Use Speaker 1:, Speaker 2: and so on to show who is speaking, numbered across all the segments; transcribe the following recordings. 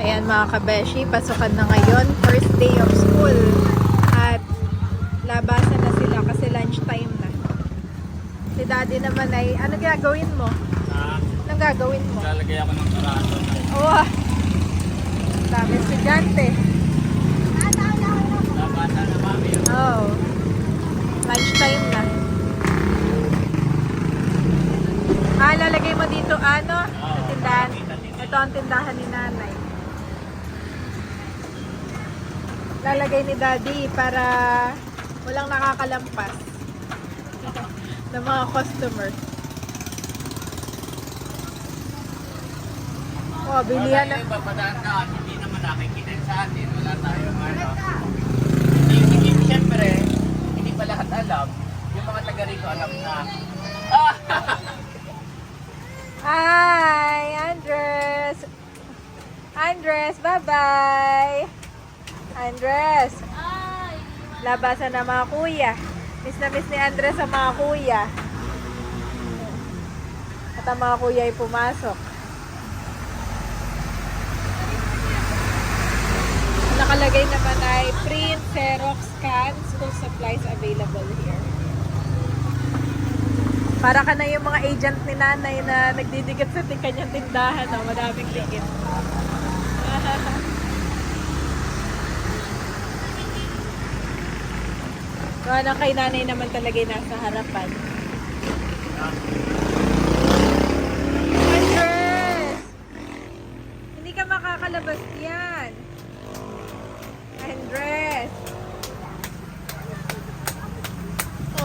Speaker 1: Ayan mga kabeshi, pasukan na ngayon. First day of school. At labasan na sila kasi lunchtime na. Si daddy naman ay, ano gagawin mo?
Speaker 2: Ah,
Speaker 1: Anong gagawin mo?
Speaker 2: lalagay ako ng karado.
Speaker 1: Oh, dami estudyante.
Speaker 2: Nabasa na mami.
Speaker 1: Oh, lunchtime na. Ah, lalagay mo dito ano? Sa tindahan. Ito ang tindahan ni nanay. Lalagay ni daddy para walang nakakalampas ng mga customer. Oh, bilihan na.
Speaker 2: Wala papadaan ka, hindi naman nakikita sa atin. Wala tayong ano. Hindi, hindi, siyempre, hindi pa lahat alam. Yung mga taga rito alam na. Ah!
Speaker 1: Hi, Andres. Andres, bye-bye. Andres. Labasan na mga kuya. Miss na miss ni Andres ang mga kuya. At ang mga kuya ay pumasok. Nakalagay naman ay print, xerox, scan, school supplies available here. Para ka na yung mga agent ni nanay na nagdidikit sa kanyang tindahan. No? Madaming dikit. Kung ano kay nanay naman talaga yung nasa harapan. Andres! Hindi ka makakalabas yan. Andres!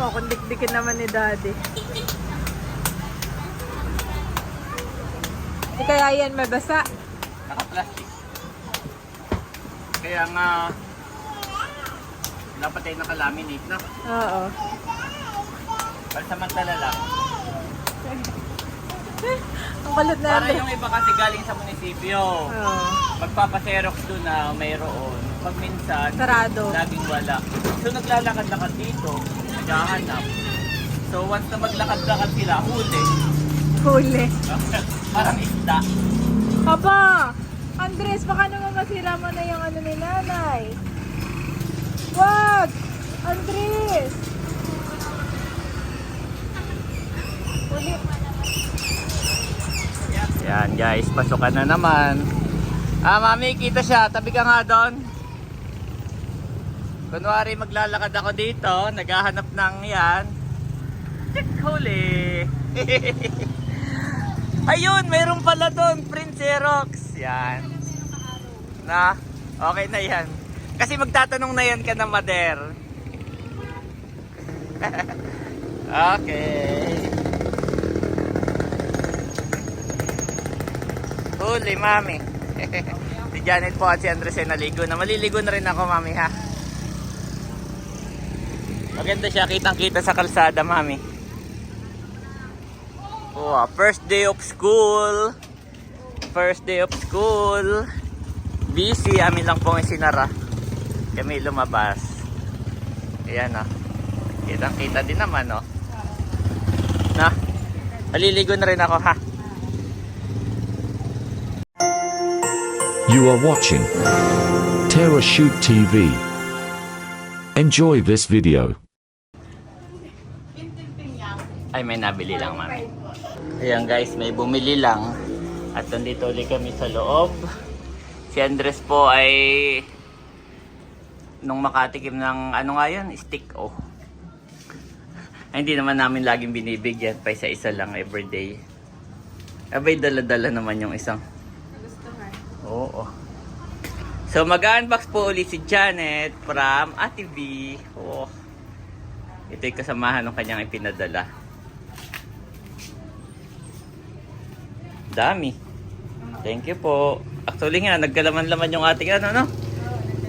Speaker 1: Oh, kung dikdikin naman ni daddy. Hindi kaya yan mabasa.
Speaker 2: Naka-plastic. Kaya nga, dapat ay nakalaminate na.
Speaker 1: Oo.
Speaker 2: Pansamantala lang.
Speaker 1: Ang kulit na
Speaker 2: Para yung iba kasi galing sa munisipyo.
Speaker 1: Oo.
Speaker 2: Magpapaserox doon na mayroon. Pag minsan,
Speaker 1: Sarado.
Speaker 2: laging wala. So naglalakad-lakad dito, naghahanap. So once na maglakad-lakad sila, huli.
Speaker 1: Huli.
Speaker 2: Parang isda.
Speaker 1: Papa! Andres, baka naman masira mo na yung ano ni nanay. Wag! Andres!
Speaker 2: Yan guys, pasukan na naman. Ah, mami, kita siya. Tabi ka nga doon. Kunwari maglalakad ako dito, naghahanap ng yan. Huli. Ayun, mayroon pala doon, Prince Xerox. Yan. Na, okay na yan. Kasi magtatanong na yan ka na, Mader. okay. Huli, mami. si Janet po at si Andres ay naligo na. Maliligo na rin ako, mami, ha? Maganda siya, kitang-kita sa kalsada, mami. Wow, first day of school. First day of school. Busy, amin lang po ang sinara. Kami lumabas. Ayan, oh. Kitang-kita din naman, oh. Na? Maliligo na rin ako, ha?
Speaker 3: You are watching Terra Shoot TV. Enjoy this video.
Speaker 2: Ay, may nabili lang, mami. Ayan guys, may bumili lang. At nandito ulit kami sa loob. Si Andres po ay nung makatikim ng ano nga yan, stick oh. Ay, hindi naman namin laging binibigyan pa isa-isa lang everyday. Abay, dala-dala naman yung isang. Oo. So mag-unbox po ulit si Janet from Ate V. Oh. Ito yung kasamahan ng kanyang ipinadala. Dami. Thank you po. Actually nga, nagkalaman-laman yung ating ano, no?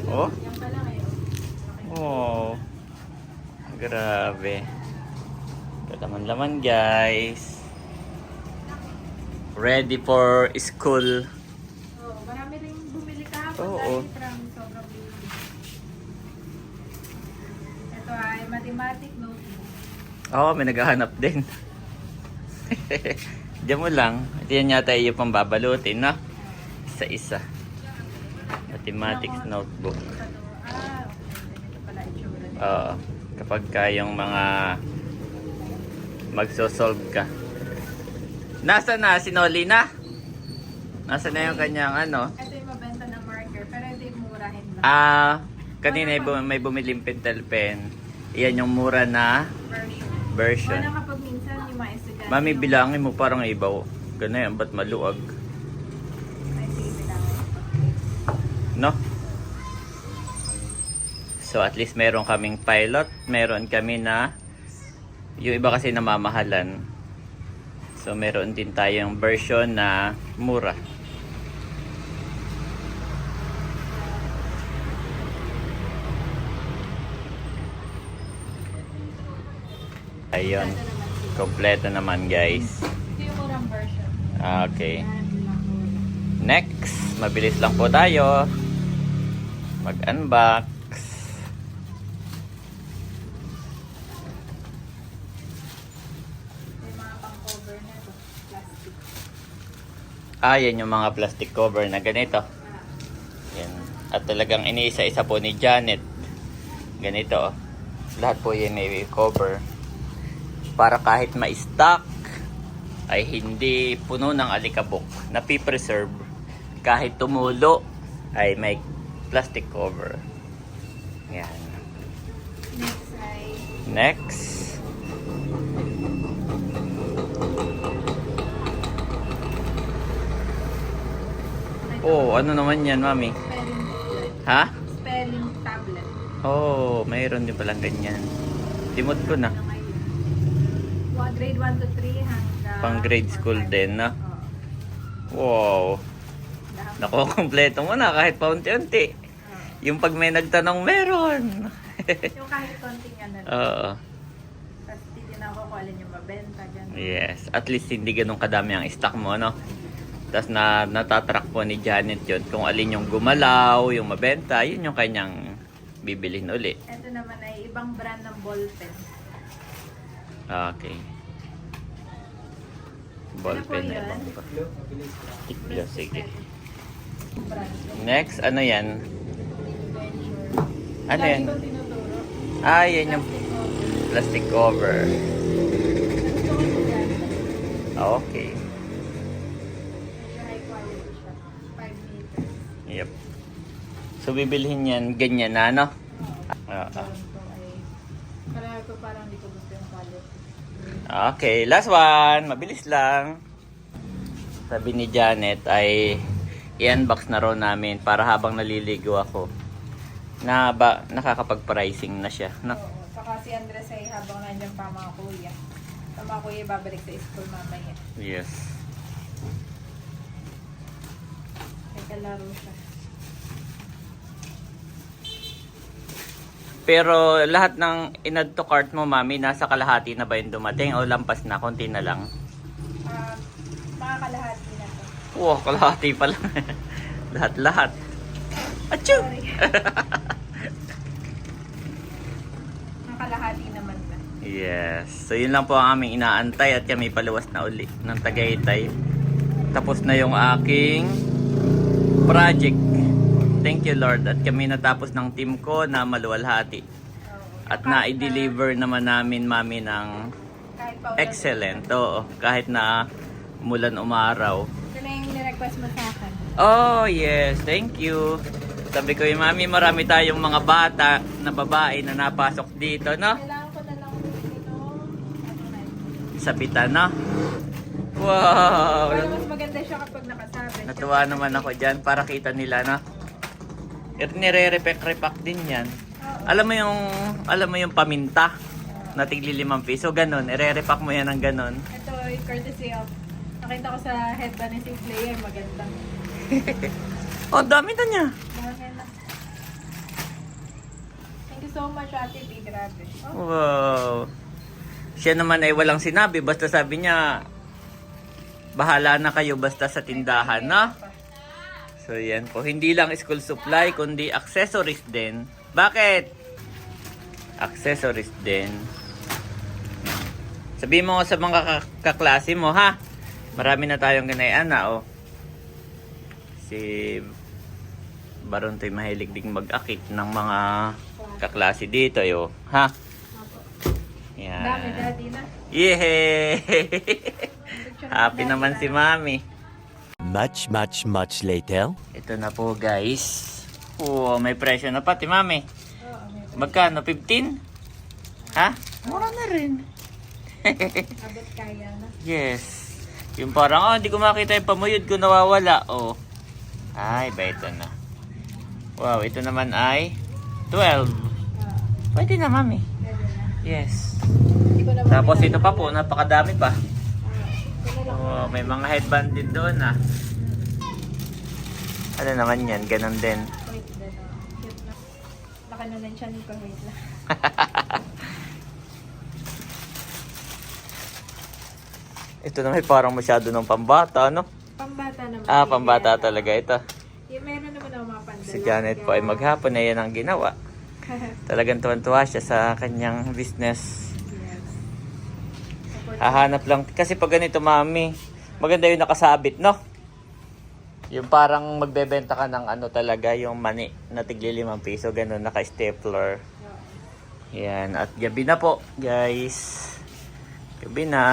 Speaker 2: Oh. Grabe. Kalaman-laman, guys. Ready for school.
Speaker 1: Oh, marami rin bumili ka
Speaker 2: Oo.
Speaker 1: from sobrang bili. Ito ay mathematic notebook.
Speaker 2: Oo, may naghahanap din. Diyan mo lang. Ito yan yata iyo pang babalutin, no? Isa-isa. Mathematics notebook.
Speaker 1: Ah, okay. Ito pala itsura.
Speaker 2: Oo. Kapag ka yung mga magsosolve ka. Nasa na? Si Nolly na? Nasa na yung kanyang ano?
Speaker 1: Ito yung mabenta ng marker, pero yung murahin lang.
Speaker 2: Ah, kanina may, bum- may bumiling pentel pen. Iyan yung mura na
Speaker 1: version.
Speaker 2: version.
Speaker 1: Wala kapag minsan yung mga estudyante.
Speaker 2: Mami, bilangin mo parang ibaw. Ganun yan, ba't maluwag? No? So at least meron kaming pilot, meron kami na yung iba kasi namamahalan. So meron din tayong version na mura. Ayun, kompleto naman guys. Okay. Next, mabilis lang po tayo. Mag-unbox.
Speaker 1: Ito yung mga pang-cover na to. Plastic.
Speaker 2: Ah, yan yung mga plastic cover na ganito.
Speaker 1: Ah,
Speaker 2: Yan. At talagang iniisa-isa po ni Janet. Ganito. oh. Lahat po yan may cover. Para kahit ma-stock ay hindi puno ng alikabok. Napipreserve. Kahit tumulo ay may plastic cover. Yan.
Speaker 1: next ay
Speaker 2: Next. Oh, ano naman yan, mami?
Speaker 1: spelling tablet.
Speaker 2: Ha?
Speaker 1: Spelling tablet.
Speaker 2: Oh, mayroon din palang ganyan. Limot ko na.
Speaker 1: Wa- Grade 1 to 3 hanggang...
Speaker 2: Pang grade school din?
Speaker 1: Oo.
Speaker 2: Wow. Naku, kompleto mo na kahit paunti-unti. Yung pag may nagtanong, meron.
Speaker 1: Yung kahit konting ano lang.
Speaker 2: Oo.
Speaker 1: Tapos titignan ko kung alin yung mabenta. Ganun.
Speaker 2: Yes. At least hindi ganun kadami ang stock mo, no? Tapos na natatrack po ni Janet yun kung alin yung gumalaw, yung mabenta, yun yung kanyang bibilhin uli.
Speaker 1: Ito naman ay ibang brand ng ballpen.
Speaker 2: Okay. Ballpen
Speaker 1: Ano
Speaker 2: na ibang pa. Tiklo, sige. Next, ano yan? Ano yan? Ah, yan yung
Speaker 1: Plastic cover. yan.
Speaker 2: Okay. So, bibilhin yan, ganyan na, no? Oo.
Speaker 1: Ito ay... Para ko parang hindi ko gusto yung quality.
Speaker 2: Okay, last one. Mabilis lang. Sabi ni Janet ay i-unbox na raw namin para habang naliligo ako. Na ba, nakakapag-pricing na siya, no?
Speaker 1: Oo. Saka si Andres ay habang nandiyan pa mga kuya. Ang mga kuya babalik sa school mamaya.
Speaker 2: Yes.
Speaker 1: May kalaro siya.
Speaker 2: Pero lahat ng inad to cart mo, mami, nasa kalahati na ba yung dumating o lampas na, konti na lang?
Speaker 1: Um, mga kalahati na to.
Speaker 2: Wow, kalahati pa lang. Lahat-lahat. Achoo!
Speaker 1: Sorry. mga kalahati naman na.
Speaker 2: Yes. So yun lang po ang aming inaantay at kami paluwas na uli ng Tagaytay. Tapos na yung aking project. Thank you Lord. At kami natapos ng team ko na maluwalhati. At na-deliver naman namin mami ng excellent. Oo. Kahit na mulan umaraw.
Speaker 1: Ito na yung nirequest mo sa akin.
Speaker 2: Oh yes. Thank you. Sabi ko yung mami marami tayong mga bata na babae na napasok dito no?
Speaker 1: Kailangan ko na lang ito. Ano na yun?
Speaker 2: Sa pitana. Wow!
Speaker 1: Para mas maganda siya kapag nakasabi.
Speaker 2: Natuwa naman ako dyan para kita nila Er, nire-repack-repack din yan. Alam mo yung alam mo yung paminta na tigli limang piso, ganun. Ire-repack mo yan ng ganun.
Speaker 1: Ito courtesy of nakita ko sa headband ni si player magandang.
Speaker 2: Oh, dami na niya.
Speaker 1: Na. Thank you so much Ate B. Grabe. Oh,
Speaker 2: Wow. Siya naman ay walang sinabi. Basta sabi niya, bahala na kayo basta sa tindahan, na? So, yan po. Hindi lang school supply, kundi accessories din. Bakit? Accessories din. Sabi mo sa mga ka- kaklase mo, ha? Marami na tayong ganayan na, oh. Si Baron to'y mahilig ding mag-akit ng mga kaklase dito, yo. Ha? Yan.
Speaker 1: Dami, daddy na.
Speaker 2: Yehey! Happy naman si Mami.
Speaker 4: Much, much, much later.
Speaker 2: Ito na po guys. Oo, may presyo na pati Mami. Magkano? 15? Ha? Mura na rin.
Speaker 1: Abot kaya na.
Speaker 2: Yes. Yung parang, oh, hindi ko makita yung pamuyod ko nawawala. Oh. Ay, ba ito na. Wow, ito naman ay 12.
Speaker 1: Ah,
Speaker 2: Pwede na, mami. Yes. Tapos ito pa po, napakadami pa. Oh, may mga headband din doon, ah. Ano naman yan? Ganon din.
Speaker 1: Wait. Cute na. Laki na ng tiyan ko. Wait lang.
Speaker 2: ito naman parang masyado ng pambata, no?
Speaker 1: Pambata naman.
Speaker 2: Ah, pambata talaga ito.
Speaker 1: Yung meron naman ako mga pandala.
Speaker 2: Si Janet po ay maghapon na yan ang ginawa. Talagang tuwan-tuwa siya sa kanyang business.
Speaker 1: yes.
Speaker 2: Hahanap lang. Kasi pag ganito, mami, maganda yung nakasabit, no? Yung parang magbebenta ka ng ano talaga, yung mani na tigli limang piso, ganun, naka-stapler. Yan. At gabi na po, guys. Gabi na.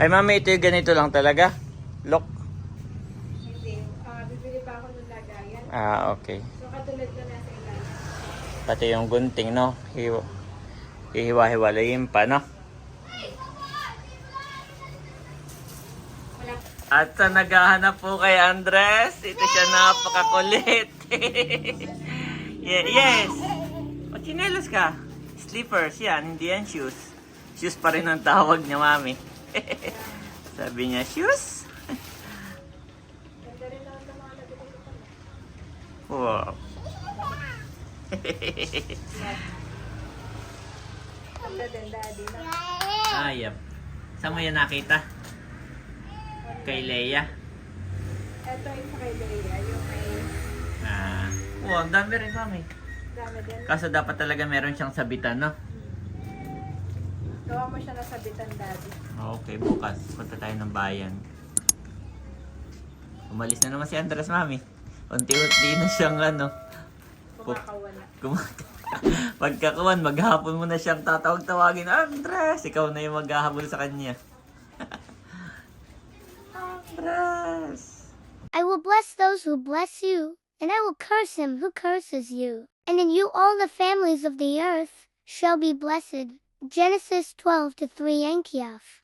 Speaker 2: Ay, mami, ito yung ganito lang talaga. Look.
Speaker 1: Hindi. Ah, bibili pa ako ng lagayan.
Speaker 2: Ah, okay.
Speaker 1: So, katulad ko nasa ilalim.
Speaker 2: Pati yung gunting, no? Hiwa, hihiwa-hiwalayin pa, no? At sa naghahanap po kay Andres, ito siya napakakulit. Ye- yes! O, chinelas ka. Slippers, yan. Hindi yan shoes. Shoes pa rin ang tawag niya, mami. Sabi niya, shoes?
Speaker 1: Ganda rin naman sa mga nabili ko pala.
Speaker 2: Wow.
Speaker 1: Ganda din, daddy. Na.
Speaker 2: Ayap. Saan mo yan nakita? Kay Leia.
Speaker 1: Ito yung sa kay Leia. Yung may
Speaker 2: Ah. Wow, ang dami rin, mami.
Speaker 1: dami din.
Speaker 2: Kaso dapat talaga meron siyang sabitan, no?
Speaker 1: Gawa mo siya na sabitan, daddy.
Speaker 2: Okay, bukas. Punta tayo ng bayan. Umalis na naman si Andres, mami. Unti-unti na siyang ano.
Speaker 1: Kumakawala.
Speaker 2: Kum- Pagkakuan, maghapon mo na siyang tatawag-tawagin. Andres! Ikaw na yung maghahabol sa kanya. Andres!
Speaker 5: I will bless those who bless you, and I will curse him who curses you. And in you all the families of the earth shall be blessed. Genesis 12 to 3 Enkiaf.